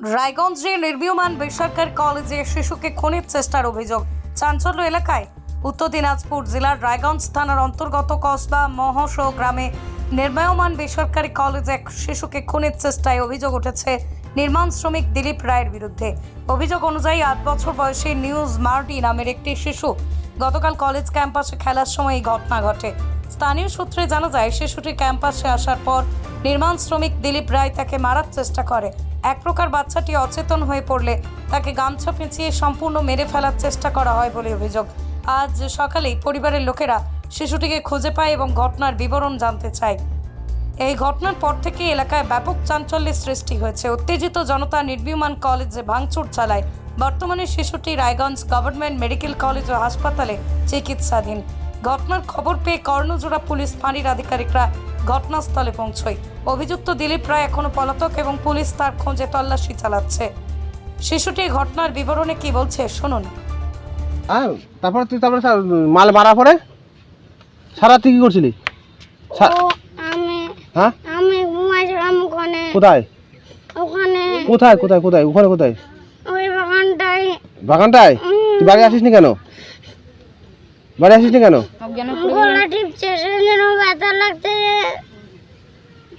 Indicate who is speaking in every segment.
Speaker 1: রায়গঞ্জে নির্মীয়মান বেসরকারি কলেজে শিশুকে খুনের চেষ্টার অভিযোগ। চাঞ্চল্য এলাকায় উত্তর দিনাজপুর জেলার রায়গঞ্জ থানার অন্তর্গত কসবা মহস গ্রামে নির্মায়মান বেসরকারি কলেজে এক শিশুকে খুনের চেষ্টায় অভিযোগ উঠেছে নির্মাণ শ্রমিক দিলীপ রায়ের বিরুদ্ধে। অভিযোগ অনুযায়ী আট বছর বয়সী নিউজ মার্টি নামের একটি শিশু গতকাল কলেজ ক্যাম্পাসে খেলার সময় এই ঘটনা ঘটে। স্থানীয় সূত্রে জানা যায় শিশুটি ক্যাম্পাসে আসার পর নির্মাণ শ্রমিক দিলীপ রায় তাকে মারার চেষ্টা করে। এক প্রকার বাচ্চাটি অচেতন হয়ে পড়লে তাকে গামছা পেঁচিয়ে সম্পূর্ণ মেরে ফেলার চেষ্টা করা হয় বলে অভিযোগ। আজ সকালেই পরিবারের লোকেরা শিশুটিকে খুঁজে পায় এবং ঘটনার বিবরণ জানতে চায়। এই ঘটনার পর থেকে এলাকায় ব্যাপক চাঞ্চল্যের সৃষ্টি হয়েছে। উত্তেজিত জনতা নির্বিমান কলেজে ভাঙচুর চালায়। বর্তমানে শিশুটি রায়গঞ্জ গভর্নমেন্ট মেডিকেল কলেজ ও হাসপাতালে চিকিৎসাধীন। ঘটনার খবর পেয়ে কর্ণজোড়া পুলিশ ফাঁড়ির আধিকারিকরা ঘটনাস্থলে পৌঁছয়। অভিযুক্ত দিলীপ রায় এখনও পলাতক এবং পুলিশ তার খোঁজে তল্লাশি চালাচ্ছে। শিশুটি ঘটনার বিবরণে কি বলছে শুনুন।
Speaker 2: হ্যাঁ তারপরে তুই তারপরে মাল মারা পরে? সারা তুই কি করছিলি?
Speaker 3: আমি
Speaker 2: হ্যাঁ?
Speaker 3: আমি ঘুমাইছিলাম ওখানে।
Speaker 2: কোথায়?
Speaker 3: ওখানে
Speaker 2: কোথায় কোথায় কোথায়? ওখানে কোথায়?
Speaker 3: বাগানটায়?
Speaker 2: তুই বাড়ি আসিস নি কেন? বাড়ি আসিস নি কেন?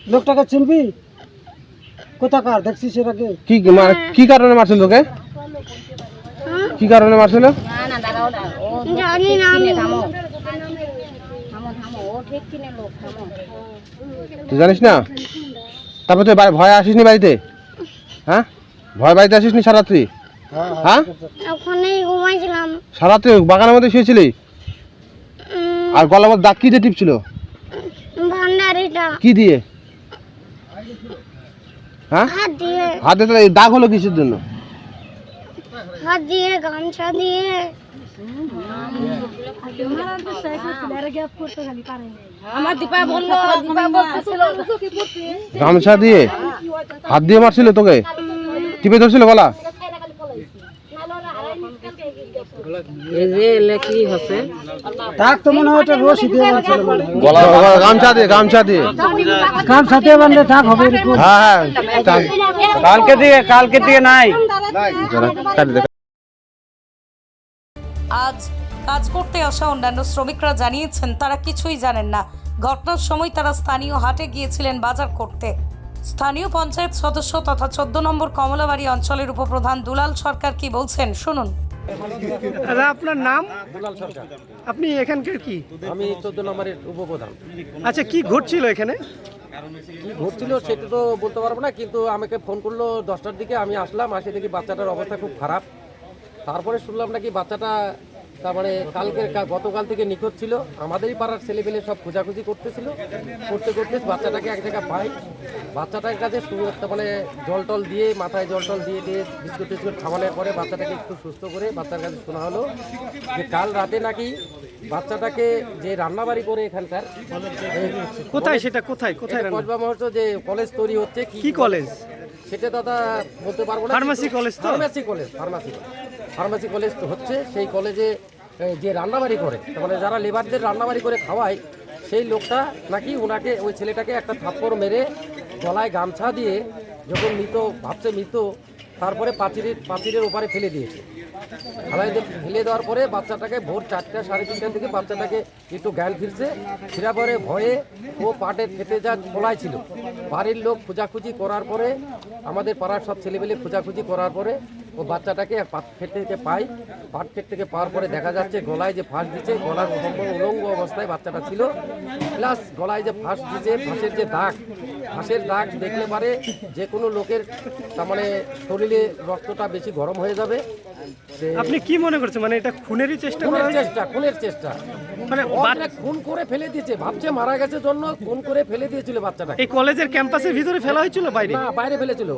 Speaker 4: লোকটাকে চিনবি? কোথাকার? দেখছিস এর আগে?
Speaker 2: কি মার- কি কারণে মারছিল তোকে? কি কারণে মারছিল? তুই জানিস না? তারপর তুই ভয় আসিস নি বাড়িতে? হ্যাঁ? ভয় বাড়িতে আসিস নি সারা তুই হ্যাঁ
Speaker 3: ওখানেই ঘুমাইছিলাম।
Speaker 2: সারা বাগানের মধ্যে শুয়েছিলি? আর মধ্যে দাগ কি দিয়ে টিপছিল?
Speaker 3: ভান্ডারিটা।
Speaker 2: কি দিয়ে? হ্যাঁ?
Speaker 3: হাত দিয়ে।
Speaker 2: হাতে তাহলে দাগ হলো কিসের জন্য?
Speaker 3: হাত দিয়ে গামছা দিয়ে।
Speaker 2: গামছা দিয়ে? হাত দিয়ে মারছিল তোকে? টিপে ধরছিল গলা?
Speaker 4: ডাক তো মনে হয় ওটা রশি দিয়ে বাঁধছিল মনে হয়।
Speaker 2: গামছা দিয়ে গামছা দিয়ে।
Speaker 4: কান সাথে বাঁধলে ডাক হবে এরকম।
Speaker 2: হ্যাঁ হ্যাঁ কালকে দিয়ে কালকে দিয়ে নাই।
Speaker 1: আজ কাজ করতে আসা অন্যান্য শ্রমিকরা জানিয়েছেন তারা কিছুই জানেন না। ঘটনার সময় তারা স্থানীয় হাটে গিয়েছিলেন বাজার করতে। স্থানীয় পঞ্চায়েত সদস্য তথা চোদ্দ নম্বর কমলাবাড়ি অঞ্চলের উপপ্রধান দুলাল সরকার কি বলছেন শুনুন।
Speaker 5: দাদা আপনার নাম? আপনি এখানকার কি?
Speaker 6: আমি চোদ্দ নম্বরের উপপ্রধান।
Speaker 5: আচ্ছা কি ঘটছিল এখানে?
Speaker 6: ঘটছিল সেটা তো বলতে পারব না কিন্তু আমাকে ফোন করল দশটার দিকে আমি আসলাম আসে দেখি বাচ্চাটার অবস্থা খুব খারাপ। তারপরে শুনলাম নাকি বাচ্চাটা তারপরে কালকের গতকাল থেকে নিখোঁজ ছিল। আমাদেরই পাড়ার ছেলেপেলে সব খোঁজাখুঁজি করতেছিল। করতে করতে বাচ্চাটাকে এক জায়গায় পাই বাচ্চাটার কাছে মানে জল টল দিয়ে মাথায় জল টল দিয়ে দিয়ে বিস্কুট টিস্কুট খাওয়ানোর পরে বাচ্চাটাকে একটু সুস্থ করে বাচ্চার কাছে শোনা হলো যে কাল রাতে নাকি বাচ্চাটাকে যে রান্নাবাড়ি করে এখানকার
Speaker 5: কোথায় সেটা? কোথায়? কোথায়?
Speaker 6: কসবা মহর্ষ যে কলেজ তৈরি হচ্ছে
Speaker 5: কি কলেজ?
Speaker 6: সেটা দাদা বলতে পারব না
Speaker 5: ফার্মাসি কলেজ তো?
Speaker 6: Pharmacy college pharmacy pharmacy college হচ্ছে, সেই কলেজে যে রান্নাবাড়ি করে মানে যারা লেবারদের রান্নাবাড়ি করে খাওয়ায়, সেই লোকটা নাকি ওনাকে, ওই ছেলেটাকে একটা থাপ্পড় মেরে গলায় গামছা দিয়ে যখন মৃত, ভাবছে মৃত, তারপরে পাঁচিরের পাঁচিরের ওপারে ফেলে দিয়েছে। দিয়ে- ফেলে দেওয়ার পরে বাচ্চাটাকে ভোর চারটা, সাড়ে তিনটার দিকে বাচ্চাটাকে একটু জ্ঞান ফিরছে ফেরা পরে ভয়ে ও পাটে খেতে যা খোলায় ছিল। বাড়ির লোক খোঁজাখুঁজি করার পরে, আমাদের পাড়ার সব ছেলেমেলে খোঁজাখুঁজি করার পরে ও বাচ্চাটাকে পাট খেট থেকে পাই পাট খেট থেকে পাওয়ার পরে দেখা যাচ্ছে গলায় যে ফাঁস দিচ্ছে গলার সম্পূর্ণ উলঙ্গ অবস্থায় বাচ্চাটা ছিল। প্লাস গলায় যে ফাঁস দিচ্ছে ফাঁসের যে দাগ ফাঁসের দাগ দেখলে পারে যে কোনো লোকের তার মানে শরীরে রক্তটা বেশি গরম হয়ে যাবে।
Speaker 5: আপনি কি মনে করছেন? মানে এটা খুনেরই চেষ্টা
Speaker 6: খুনের চেষ্টা খুনের চেষ্টা।
Speaker 5: মানে
Speaker 6: মানে খুন করে ফেলে দিয়েছে। ভাবছে মারা গেছে জন্য খুন করে ফেলে দিয়েছিল বাচ্চাটাকে।
Speaker 5: এই কলেজের ক্যাম্পাসের ভিতরে ফেলা হয়েছিল বাইরে?
Speaker 6: না বাইরে ফেলেছিল।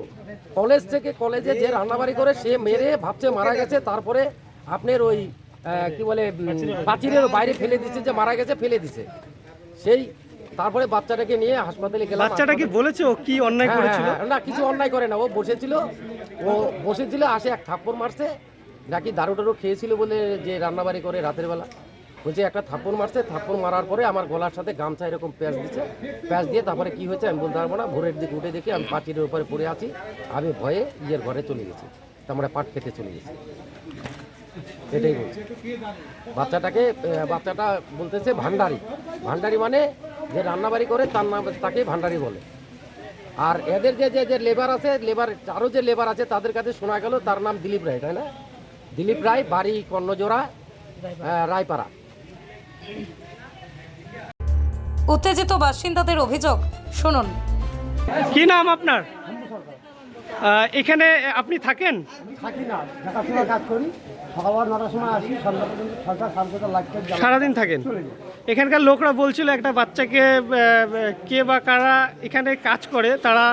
Speaker 6: কলেজ থেকে কলেজে যে রান্নাবাড়ি করে সে মেরে ভাবছে মারা গেছে তারপরে আপনার ওই কি বলে উম, পাঁচিলের বাইরে ফেলে দিচ্ছে যে মারা গেছে ফেলে দিছে সেই তারপরে বাচ্চাটাকে নিয়ে হাসপাতালে গেলাম।
Speaker 5: বাচ্চাটা কি বলেছে ও কি অন্যায়
Speaker 6: হ্যাঁ,
Speaker 5: করেছিল?
Speaker 6: হ্যাঁ, না কিছু অন্যায় করে না ও বসেছিল। ও বসেছিল আসে এক থাপ্পড় মারছে নাকি দারু টারু খেয়েছিল বলে যে রান্নাবাড়ি করে রাতের বেলা। বলছে একটা থাপ্পড় মারছে থাপ্পড় মারার পরে আমার গলার সাথে গামছা এরকম প্যাঁচ দিচ্ছে প্যাঁচ দিয়ে তারপরে কি হয়েছে আমি বলতে পারব না ভোরের দিকে উঠে দেখি আমি পাটির উপরে পড়ে আছি আমি ভয়ে ইয়ের ঘরে চলে গেছি তারপরে পাট খেতে চলে গেছি। এটাই বলছে। বাচ্চাটাকে বাচ্চাটা বলতেছে ভান্ডারি। ভান্ডারি মানে যে রান্নাবাড়ি করে তার নাম তাকে ভান্ডারি বলে। আর এদের যে যে যে লেবার আছে লেবার আরও যে লেবার আছে তাদের কাছে শোনা গেল তার নাম দিলীপ রায় তাই না? দিলীপ রায় বাড়ি কর্ণজোড়া রায়পাড়া।
Speaker 1: উত্তেজিত বাসিন্দাদের অভিযোগ শুনুন।
Speaker 5: কি নাম আপনার? এখানে আপনি থাকেন?
Speaker 4: থাকি না দেখাশোনা কাজ করি। সকালবেলা নটার সময় আসি সন্ধ্যা পর্যন্ত সাড়ে ছটা
Speaker 5: সারাদিন থাকেন? এখানকার লোকরা বলছিল একটা বাচ্চাকে কে বা কারা এখানে কাজ করে তারা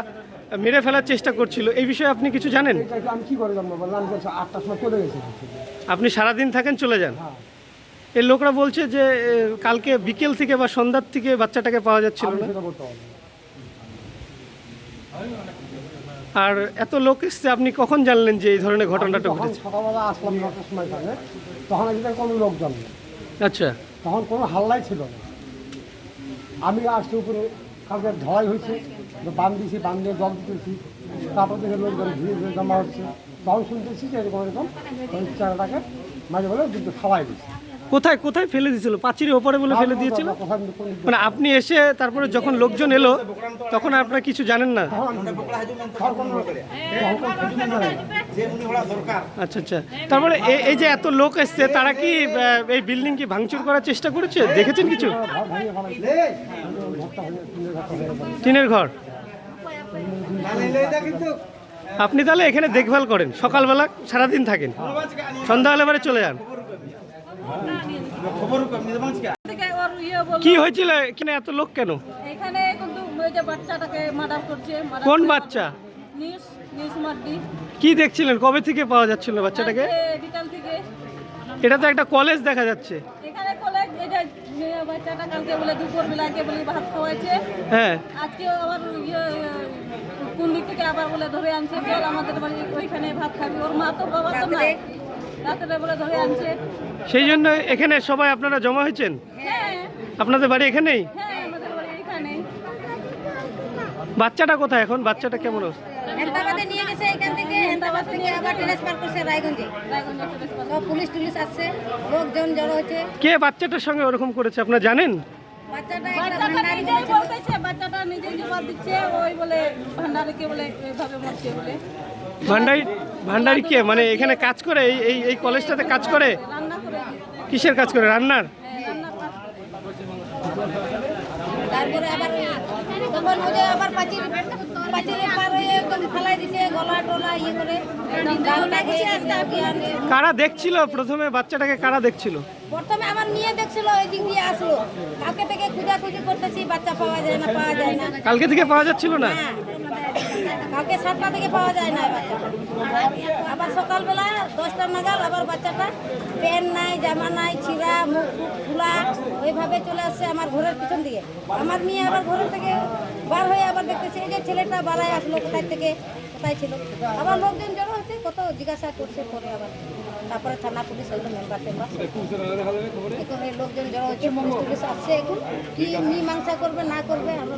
Speaker 5: মেরে ফেলার চেষ্টা করছিল। এই বিষয়ে আপনি কিছু জানেন?
Speaker 4: আমি কি করে জানব বললাম আটটার সময় চলে গেছে।
Speaker 5: আপনি সারাদিন থাকেন চলে যান? এই লোকরা বলছে যে কালকে বিকেল থেকে বা সন্ধ্যার থেকে বাচ্চাটাকে পাওয়া যাচ্ছিল না। আর এত লোক এসছে আপনি কখন জানলেন যে এই ধরনের ঘটনাটা ঘটেছে?
Speaker 4: সকালবেলা আসলাম নটার সময় তখন একদিন কোনো লোকজন নেই।
Speaker 5: আচ্ছা।
Speaker 4: তখন কোনো হাল্লাই ছিল না। আমি আসছি উপরে কালকে ঢলাই হয়েছে বান দিয়েছি বান দিয়ে জল দিতেছি। তারপর থেকে লোকজন ধীরে ধীরে জমা হচ্ছে। তখন শুনতেছি যে এরকম এরকম ওই চারাটাকে মাঝে বলে কিন্তু খাওয়াই দিচ্ছে।
Speaker 5: কোথায় কোথায় ফেলে দিয়েছিল? পাঁচির ওপরে বলে ফেলে দিয়েছিল? মানে আপনি এসে তারপরে যখন লোকজন এলো, তখন আপনারা কিছু জানেন না। আচ্ছা আচ্ছা। তারপরে এই- যে এত লোক এসছে, তারা কি এই বিল্ডিং কি ভাঙচুর করার চেষ্টা করেছে? দেখেছেন কিছু।
Speaker 4: টিনের
Speaker 5: ঘর। আপনি তাহলে এখানে দেখভাল করেন। সকালবেলা সারাদিন থাকেন। সন্ধ্যাবেলা এবারে চলে যান। কি হয়েছিল? এখানে এত লোক কেন?
Speaker 7: এখানে কিন্তু যে বাচ্চাটাকে মার্ডার করছে
Speaker 5: কোন বাচ্চা? কি দেখছিলেন? কবে থেকে পাওয়া যাচ্ছিল বাচ্চাটাকে?
Speaker 7: বিকাল থেকে।
Speaker 5: এটা তো একটা কলেজ দেখা যাচ্ছে।
Speaker 7: এখানে কলেজ এই বাচ্চাটা কালকে বলে দুপুর বেলাকে বলে ভাত খাওয়াইছে
Speaker 5: হ্যাঁ।
Speaker 7: আজকে আবার ইয়ে কোন দিক থেকে আবার বলে ধরে আনছে চল আমাদের বাড়ি ওইখানে ভাত খাবি। ওর মা তো বাবা তো নাই। বলে ধরে আনছে।
Speaker 5: সেই জন্য এখানে সবাই আপনারা জমা হয়েছেন?
Speaker 7: হ্যাঁ।
Speaker 5: আপনাদের বাড়ি এখানেই?
Speaker 7: হ্যাঁ আমাদের বাড়ি এখানে।
Speaker 5: বাচ্চাটা কোথায় এখন? বাচ্চাটা কেমন অবস্থা?
Speaker 8: নিয়ে গেছে এখান থেকে হেমদাবাদ থেকে আবার ট্রান্সফার করছে রায়গঞ্জে।
Speaker 7: রায়গঞ্জে
Speaker 8: সব পুলিশ টুলিশ আসছে লোকজন জড়ো হচ্ছে
Speaker 5: কে বাচ্চাটার সঙ্গে ওরকম করেছে আপনারা জানেন?
Speaker 8: বাচ্চাটা
Speaker 7: নিজেই বলতেছে বাচ্চাটা নিজেই জবাব দিচ্ছে ওই বলে ভান্ডারিকে বলে এইভাবে মরছে বলে।
Speaker 5: ভান্ডারি ভান্ডারি কে? মানে এখানে কাজ করে এই এই এই কলেজটাতে কাজ করে?
Speaker 7: রান্না
Speaker 5: কিসের কাজ করে? রান্নার?
Speaker 7: রান্নার
Speaker 8: তারপরে আবার তখন ওই আবার পাচির পাচিরে পার হয়ে একদম দিছে গলা টলা ইয়ে কারা
Speaker 5: দেখছিল? প্রথমে বাচ্চাটাকে কারা দেখছিল?
Speaker 8: প্রথমে আমার মেয়ে দেখছিল ওই দিক দিয়ে আসলো। কালকে থেকে খুঁজাখুঁজি করতেছি বাচ্চা পাওয়া যায় না পাওয়া যায় না।
Speaker 5: কালকে থেকে পাওয়া যাচ্ছিল না?
Speaker 8: হ্যাঁ। কালকে সাতটা থেকে পাওয়া যায় না বাচ্চাটা আবার সকালবেলা দশটা নাগাদ আবার বাচ্চাটা প্যান্ট নাই জামা নাই ছিঁড়া মুখ খোলা ওইভাবে চলে আসছে আমার ঘরের পিছন দিকে। আমার মেয়ে আবার ঘরের থেকে বার হয়ে আবার দেখতেছে এই যে ছেলেটা বাড়ায় আসলো কোথায় থেকে কোথায় ছিল? আবার লোকজন জড়ো হচ্ছে কত জিজ্ঞাসা করছে পরে আবার তারপরে থানা পুলিশ হইল মেম্বার টেম্বার এখন এই লোকজন জড়ো হচ্ছে পুলিশ আসছে এখন কি মীমাংসা করবে না করবে আমরা।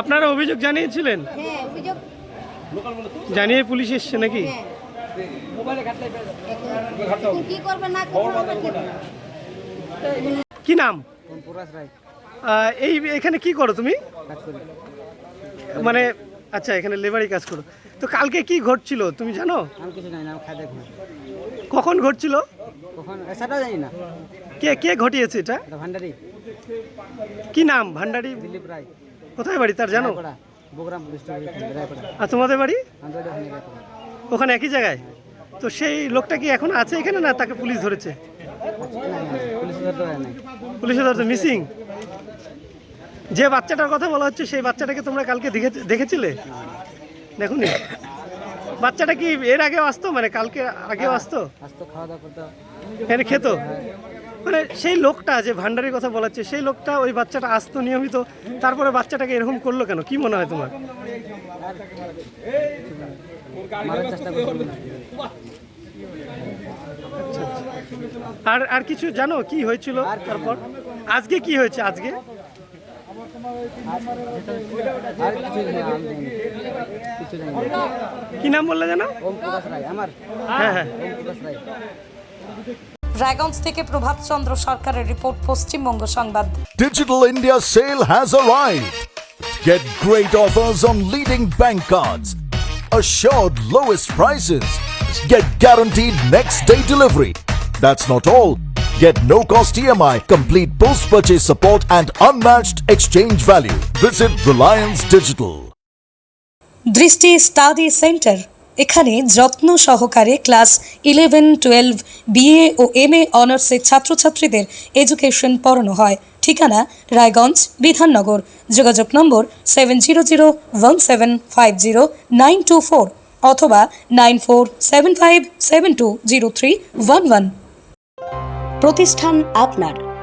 Speaker 5: আপনারা অভিযোগ জানিয়েছিলেন?
Speaker 8: হ্যাঁ অভিযোগ।
Speaker 5: জানিয়ে পুলিশ এসছে নাকি?
Speaker 8: হ্যাঁ। কি করবে না করবে কি
Speaker 5: নাম? এই এখানে কি করো তুমি? মানে আচ্ছা এখানে লেবারি কাজ করো। তো কালকে কি ঘটছিল তুমি জানো?
Speaker 9: আমি কিছু জানি না আমি খাই দেখি।
Speaker 5: কখন ঘটছিল?
Speaker 9: কখন? সেটাও জানি না।
Speaker 5: কে কে ঘটিয়েছে এটা?
Speaker 9: এটা ভান্ডারি।
Speaker 5: কি নাম? ভান্ডারি?
Speaker 9: দিলীপ রায়।
Speaker 5: কোথায় বাড়ি তার জানো?
Speaker 9: রায়পাড়া বগুড়াম পুলিশ স্টেশন রায়পাড়া।
Speaker 5: আর তোমাদের বাড়ি?
Speaker 9: ওখানে রায়পাড়া।
Speaker 5: ওখানে একই জায়গায়? তো সেই লোকটা কি এখন আছে এখানে না তাকে পুলিশ ধরেছে?
Speaker 9: পুলিশ ধরতে পারে নাই।
Speaker 5: পুলিশে ধরছে মিসিং? যে বাচ্চাটার কথা বলা হচ্ছে সেই বাচ্চাটাকে তোমরা কালকে দেখে- দেখেছিলে? দেখুনি বাচ্চাটা কি এর আগেও আসতো মানে কালকে আগেও আসতো
Speaker 9: আজ তো খাওয়া দাওয়া করতে
Speaker 5: এখানে খেত মানে সেই লোকটা যে ভান্ডারির কথা বলাচ্ছে সেই লোকটা ওই বাচ্চাটা আসতো নিয়মিত তারপরে বাচ্চাটাকে এরকম করল কেন কি মনে হয় তোমার আর আর কিছু জানো কি হয়েছিল তারপর আজকে কি হয়েছে আজকে কি নাম বললে জানো
Speaker 9: ওম প্রকাশ রায় আমার
Speaker 5: হ্যাঁ হ্যাঁ
Speaker 9: ওম প্রকাশ রায়
Speaker 1: রায়গঞ্জ থেকে প্রভাত চন্দ্র সরকারের রিপোর্ট পশ্চিমবঙ্গ সংবাদ
Speaker 10: Digital India sale has arrived. Get great offers on leading bank cards, assured lowest prices, get guaranteed next day delivery. That's not all. Get no cost EMI, complete post purchase support, and unmatched exchange value. Visit Reliance Digital.
Speaker 1: Drishti study centre এখানে যত্ন সহকারে class eleven twelve BA ও M A অনার্সের ছাত্রছাত্রীদের education পড়ানো হয়। ঠিকানা রায়গঞ্জ, বিধাননগর। যোগাযোগ নম্বর seven zero zero one seven five zero nine two four অথবা nine four seven five seven two zero three one one প্রতিষ্ঠান আপনার।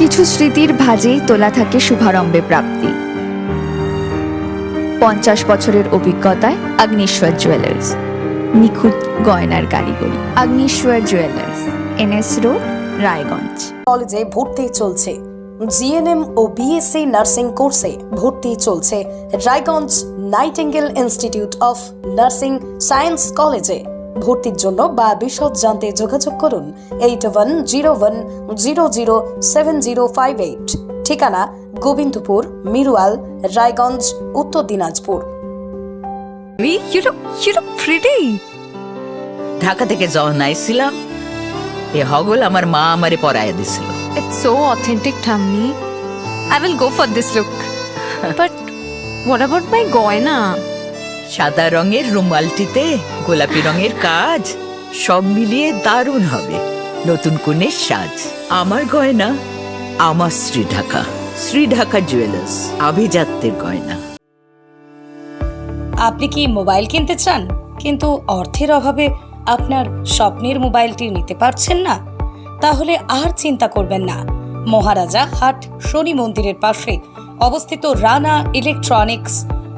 Speaker 11: কিছু স্মৃতির ভাজেই তোলা থাকে শুভারম্ভে প্রাপ্তি। পঞ্চাশ বছরের অভিজ্ঞতায় আগ্নেশ্বর জুয়েলার্স, নিখুঁত গয়নার কারিগরি, Agneshwar jewellers, NS road, Raiganj.
Speaker 1: কলেজে ভর্তি চলছে। জিএনএম ও বিএসসি নার্সিং কোর্সে ভর্তি চলছে Raiganj Nightingale institute of nursing science কলেজে। ভর্তির জন্য বা বিশদ জানতে যোগাযোগ করুন eight one zero one zero zero seven zero five eight ঠিকানা গোবিন্দপুর মিরুয়াল রায়গঞ্জ উত্তর দিনাজপুর.
Speaker 12: ঢাকা থেকে যখন আইছিলাম এ হগল আমার মা আমারে পরাইয়া দিছিল
Speaker 11: It's so authentic Tammi. I will go for this look. But what about my goina?
Speaker 12: সাদা রঙের রুমালটিতে গোলাপি রঙের কাজ, সব মিলিয়ে দারুণ হবে। নতুন কনের সাজ, আমার গয়না, আমার শ্রী ঢাকা শ্রী ঢাকা জুয়েলার্স, আভিজাত্যের গয়না।
Speaker 1: আপনি কি মোবাইল কিনতে চান? কিন্তু অর্থের অভাবে আপনার স্বপ্নের মোবাইলটি নিতে পারছেন না? তাহলে আর চিন্তা করবেন না। মহারাজা হাট শনি মন্দিরের পাশে অবস্থিত রানা ইলেকট্রনিক্স